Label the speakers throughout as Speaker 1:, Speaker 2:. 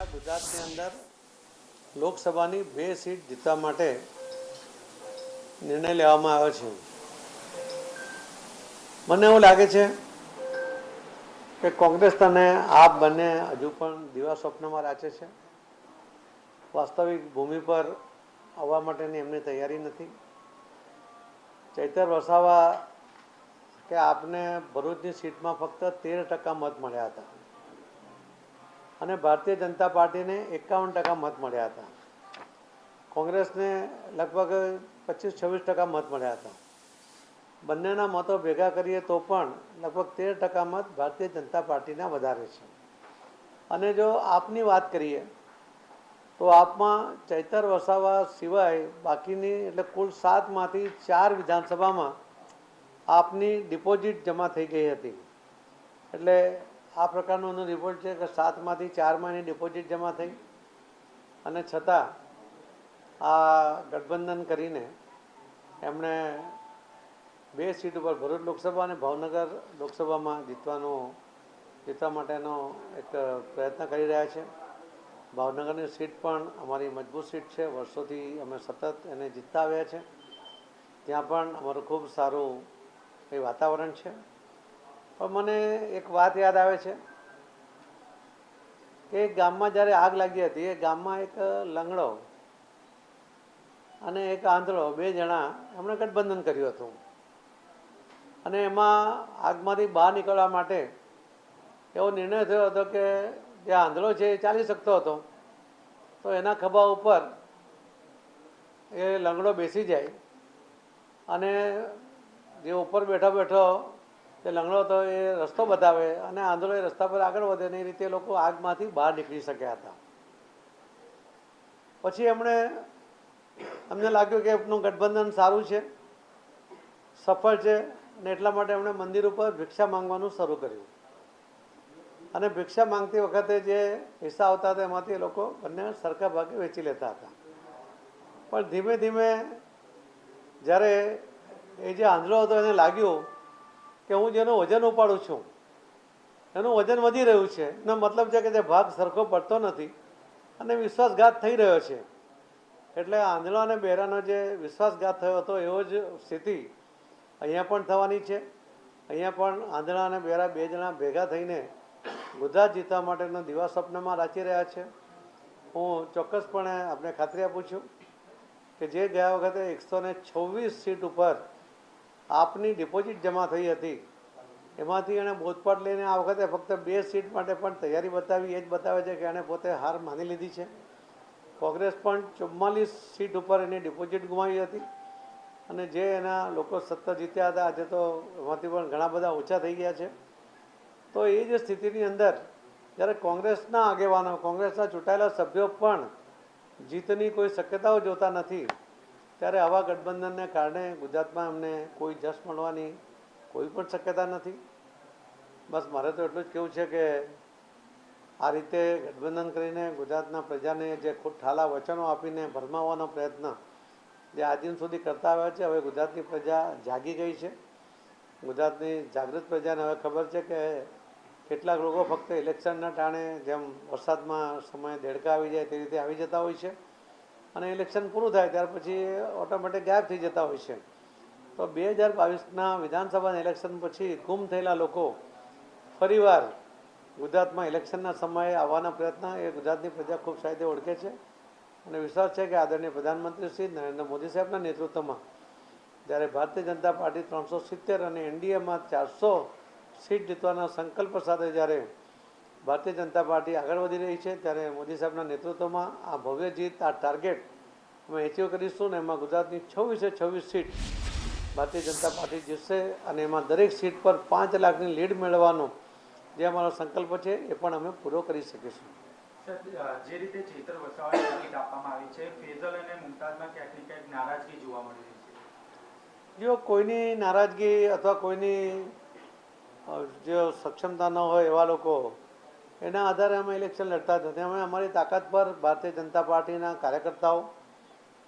Speaker 1: ગુજરાતની અંદર લોકસભાની બે સીટ જીતવા માટે નિર્ણય લેવામાં આવ્યો છે. મને એવું લાગે છે કે કોંગ્રેસ અને આપ બંને હજુ પણ દિવા સ્વપ્નમાં રાચે છે. વાસ્તવિક ભૂમિ પર આવવા માટેની એમની તૈયારી નથી. ચૈતર વસાવા કે આપને ભરૂચની સીટમાં ફક્ત તેર ટકા મત મળ્યા હતા. અને ભારતીય જનતા પાર્ટીને એકાવન ટકા મત મળ્યા હતા. કોંગ્રેસને લગભગ પચીસ છવ્વીસ ટકા મત મળ્યા હતા. બંનેના મતો ભેગા કરીએ તો પણ લગભગ તેર ટકા મત ભારતીય જનતા પાર્ટીના વધારે છે. અને જો આપની વાત કરીએ, તો આપમાં ચૈતર વસાવા સિવાય બાકીની એટલે કુલ સાતમાંથી ચાર વિધાનસભામાં આપની ડિપોઝિટ જમા થઈ ગઈ હતી. એટલે આ પ્રકારનું એનો રિપોર્ટ છે કે સાતમાંથી ચારમાં એની ડિપોઝિટ જમા થઈ. અને છતાં આ ગઠબંધન કરીને એમણે બે સીટ ઉપર ભરૂચ લોકસભા અને ભાવનગર લોકસભામાં જીતવાનો, જીતવા માટેનો એક પ્રયત્ન કરી રહ્યા છે. ભાવનગરની સીટ પણ અમારી મજબૂત સીટ છે. વર્ષોથી અમે સતત એને જીતતા આવ્યા છે. ત્યાં પણ અમારું ખૂબ સારું એ વાતાવરણ છે. પણ મને એક વાત યાદ આવે છે કે ગામમાં જ્યારે આગ લાગી હતી, એ ગામમાં એક લંગડો અને એક આંધળો બે જણા એમણે ગઠબંધન કર્યું હતું. અને એમાં આગમાંથી બહાર નીકળવા માટે એવો નિર્ણય થયો હતો કે જે આંધળો છે એ ચાલી શકતો હતો. તો એના ખભા ઉપર એ લંગડો બેસી જાય અને જે ઉપર બેઠો બેઠો જે લંગડો હતો એ રસ્તો બતાવે અને આંધળો એ રસ્તા પર આગળ વધે ને એ રીતે લોકો આગમાંથી બહાર નીકળી શક્યા હતા. પછી એમણે અમને લાગ્યું કે એમનું ગઠબંધન સારું છે, સફળ છે અને એટલા માટે એમણે મંદિર ઉપર ભિક્ષા માંગવાનું શરૂ કર્યું. અને ભિક્ષા માંગતી વખતે જે હિસ્સા આવતા હતા એમાંથી એ લોકો બંને સરખા ભાગે વેચી લેતા હતા. પણ ધીમે ધીમે જ્યારે એ જે આંધળો હતો એને લાગ્યું કે હું જેનું વજન ઉપાડું છું, એનું વજન વધી રહ્યું છે, એનો મતલબ છે કે તે ભાગ સરખો પડતો નથી, અને વિશ્વાસઘાત થઈ રહ્યો છે. એટલે આંધળો અને બહેરાનો જે વિશ્વાસઘાત થયો હતો, એવો જ સ્થિતિ અહીંયા પણ થવાની છે. અહીંયા પણ આંધળા અને બહેરા બે જણા ભેગા થઈને ગુજરાત જીતવા માટેનો દિવા સ્વપ્નમાં રાચી રહ્યા છે. હું ચોક્કસપણે આપણે ખાતરી આપું છું કે જે ગયા વખતે એકસો ને છવ્વીસ સીટ ઉપર આપની ડિપોઝિટ જમા થઈ હતી. એમાંથી એણે બોધપાઠ લઈને આ વખતે ફક્ત બે સીટ માટે પણ તૈયારી બતાવી, એ જ બતાવે છે કે એણે પોતે હાર માની લીધી છે. કોંગ્રેસ પણ ચુમ્માલીસ સીટ ઉપર એની ડિપોઝિટ ગુમાવી હતી અને જે એના લોકો સત્તા જીત્યા હતા, આજે તો એમાંથી પણ ઘણા બધા ઓછા થઈ ગયા છે. તો એ જ સ્થિતિની અંદર જ્યારે કોંગ્રેસના આગેવાનો, કોંગ્રેસના ચૂંટાયેલા સભ્યો પણ જીતની કોઈ શક્યતાઓ જોતા નથી ત્યારે આવા ગઠબંધનને કારણે ગુજરાતમાં અમને કોઈ જશ મળવાની કોઈ પણ શક્યતા નથી. બસ મારે તો એટલું જ કહેવું છે કે આ રીતે ગઠબંધન કરીને ગુજરાતના પ્રજાને જે ઠાલા વચનો આપીને ભરમાવવાનો પ્રયત્ન જે આજ સુધી કરતા આવ્યા છે, હવે ગુજરાતની પ્રજા જાગી ગઈ છે. ગુજરાતની જાગૃત પ્રજાને હવે ખબર છે કે કેટલાક લોકો ફક્ત ઇલેક્શનના ટાણે જેમ વરસાદમાં સમયે દેડકા આવી જાય તે રીતે આવી જતા હોય છે. અને ઇલેક્શન પૂરું થાય ત્યાર પછી ઓટોમેટિક ગાયબ થઈ જતા હોય છે. તો બે હજાર બાવીસના વિધાનસભાના ઇલેક્શન પછી ગુમ થયેલા લોકો ફરીવાર ગુજરાતમાં ઇલેક્શનના સમયે આવવાના પ્રયત્ન એ ગુજરાતની પ્રજા ખૂબ સારી ઓળખે છે. અને વિશ્વાસ છે કે આદરણીય પ્રધાનમંત્રી શ્રી નરેન્દ્ર મોદી સાહેબના નેતૃત્વમાં જ્યારે ભારતીય જનતા પાર્ટી ત્રણસો સિત્તેર અને એનડીએમાં ચારસો સીટ જીતવાના સંકલ્પ સાથે જ્યારે ભારતીય જનતા પાર્ટી આગળ વધી રહી છે ત્યારે મોદી સાહેબના નેતૃત્વમાં આ ભવ્ય જીત આ ટાર્ગેટ અમે એચીવ કરીશું ને એમાં ગુજરાતની છવ્વીસે છવ્વીસ સીટ ભારતીય જનતા પાર્ટી જીતશે અને એમાં દરેક સીટ પર પાંચ લાખની લીડ મેળવવાનો જે અમારો સંકલ્પ છે એ પણ અમે પૂરો કરી શકીશું.
Speaker 2: જે રીતે ચેતર વસાવાને ટિકિટ આપવામાં આવી છે ફેઝલ અને મુમતાઝમાં ક્યાંક ને ક્યાંક નારાજગી જોવા મળી રહી છે?
Speaker 1: જો કોઈની નારાજગી અથવા કોઈની જે સક્ષમતા ન હોય એવા લોકો એના આધારે અમે ઇલેક્શન લડતા હતા. અમે અમારી તાકાત પર ભારતીય જનતા પાર્ટીના કાર્યકર્તાઓ,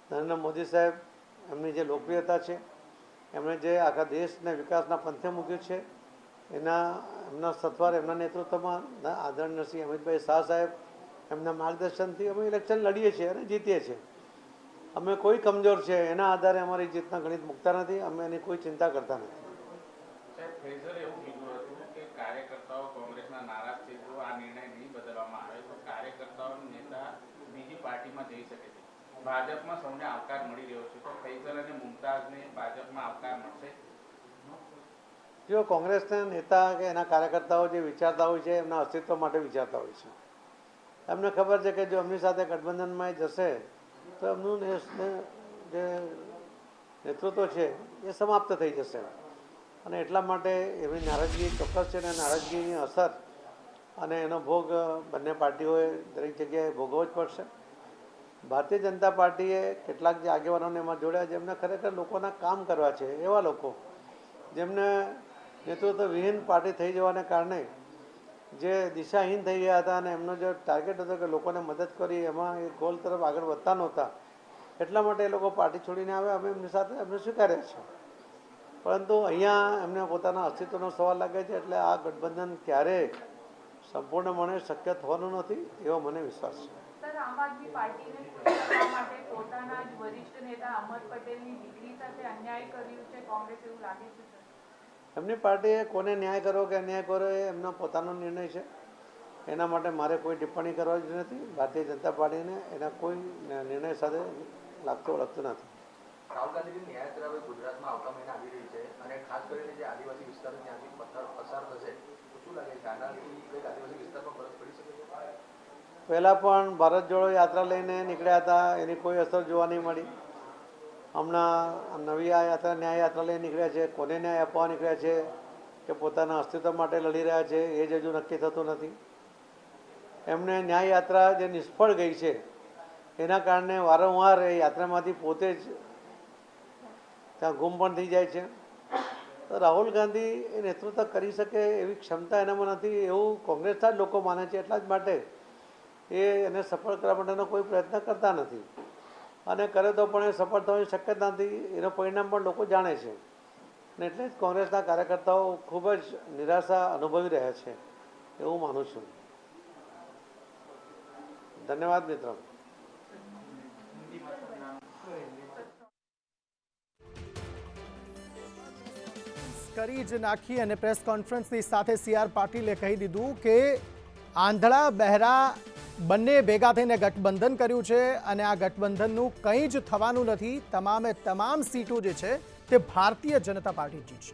Speaker 1: નરેન્દ્ર મોદી સાહેબ, એમની જે લોકપ્રિયતા છે, એમણે જે આખા દેશને વિકાસના પંથે મૂક્યું છે, એના, એમના સથવાર એમના નેતૃત્વમાં આદરણીય શ્રી અમિતભાઈ શાહ સાહેબ એમના માર્ગદર્શનથી અમે ઇલેક્શન લડીએ છીએ અને જીતીએ છીએ. અમે કોઈ કમજોર છે એના આધારે અમારી જીતના ગણિત મૂકતા નથી, અમે એની કોઈ ચિંતા કરતા નથી
Speaker 3: સાહેબ ફેઝર એવું કીધું હતું કે કાર્યકર્તાઓ કોંગ્રેસના નારાજ છે જો આ નિર્ણય નહીં બદલવામાં આવે તો કાર્યકર્તાઓ નેતા બીજી પાર્ટીમાં જઈ શકે છે ભાજપમાં સૌને આવકાર મળી રહ્યો છે. તો ફૈઝલ અને મુમતાઝને ભાજપમાં આવકાર મળશે?
Speaker 1: જો કોંગ્રેસના નેતા કે એના કાર્યકર્તાઓ જે વિચારતા હોય છે, એમના અસ્તિત્વ માટે વિચારતા હોય છે. એમને ખબર છે કે જો એમની સાથે ગઠબંધનમાં જશે, તો એમનું જે નેતૃત્વ છે, એ સમાપ્ત થઈ જશે. અને એટલા માટે એમની નારાજગી ચોક્કસ છે અને નારાજગીની અસર અને એનો ભોગ બંને પાર્ટીઓએ દરેક જગ્યાએ ભોગવવો જ પડશે. ભારતીય જનતા પાર્ટીએ કેટલાક જે આગેવાનોને એમાં જોડ્યા જેમને ખરેખર લોકોના કામ કરવા છે, એવા લોકો. જેમને નેતૃત્વ વિહીન પાર્ટી થઈ જવાને કારણે જે દિશાહીન થઈ ગયા હતા અને એમનો જે ટાર્ગેટ હતો કે લોકોને મદદ કરી, એમાં એ ગોલ તરફ આગળ વધતા નહોતા. એટલા માટે એ લોકો પાર્ટી છોડીને આવ્યા. અમે એમની સાથે એમને સ્વીકાર્યા છે પરંતુ અહીંયા એમને પોતાના અસ્તિત્વનો સવાલ લાગે છે, એટલે આ ગઠબંધન ક્યારેય સંપૂર્ણપણે શક્ય થવાનું નથી, એવો મને વિશ્વાસ છે.
Speaker 4: આમ આદમી પાર્ટીને કરવા માટે પોતાના જ વરિષ્ઠ નેતા અહમદ પટેલની દીકરી સાથે અન્યાય કર્યું છે કોંગ્રેસ એવું લાગે છે
Speaker 1: એમની પાર્ટીએ કોને ન્યાય કરવો કે અન્યાય કરો એ એમનો પોતાનો નિર્ણય છે. એના માટે મારે કોઈ ટિપ્પણી કરવા જ નથી. ભારતીય જનતા પાર્ટીને એના કોઈ નિર્ણય સાથે લાગતું ઓળખતું નથી.
Speaker 5: રાહુલ ગાંધીજી ન્યાય હવે ગુજરાતમાં આવતા મહિને આવી રહી છે અને ખાસ કરીને જે આદિવાસી વિસ્તારો ત્યાંથી પસાર પસાર થશે શું લાગે છે? આનાથી આદિવાસી વિસ્તારમાં ફરક પડી શકે છે?
Speaker 1: પહેલાં પણ ભારત જોડો યાત્રા લઈને નીકળ્યા હતા, એની કોઈ અસર જોવા નહીં મળી. હમણાં નવી આ યાત્રા, ન્યાય યાત્રા લઈને નીકળ્યા છે, કોને ન્યાય આપવા નીકળ્યા છે, કે પોતાના અસ્તિત્વ માટે લડી રહ્યા છે, એ જ હજુ નક્કી થતું નથી. એમને ન્યાય યાત્રા જે નિષ્ફળ ગઈ છે, એના કારણે વારંવાર એ યાત્રામાંથી પોતે જ ત્યાં ગુમ પણ થઈ જાય છે. તો રાહુલ ગાંધી એ નેતૃત્વ કરી શકે એવી ક્ષમતા એનામાં નથી, એવું કોંગ્રેસના જ લોકો માને છે એટલા જ માટે એ એને સફળ કરવા માટેનો કોઈ પ્રયત્ન કરતા નથી. અને કરે તો પણ એ સફળ થવાની શક્યતા નથી, એનું પરિણામ પણ લોકો જાણે છે. અને એટલે જ કોંગ્રેસના કાર્યકર્તાઓ ખૂબ જ નિરાશા અનુભવી રહ્યા છે, એવું માનું છું. ધન્યવાદ, મિત્રો.
Speaker 6: કરી જ નાખી અને પ્રેસ કોન્ફરન્સની સાથે સી આર પાટીલે કહી દીધું કે આંધળા, બહેરા બંને ભેગા થઈને ગઠબંધન કર્યું છે અને આ ગઠબંધનનું કંઈ જ થવાનું નથી. તમામે તમામ સીટો જે છે તે ભારતીય જનતા પાર્ટી જીતશે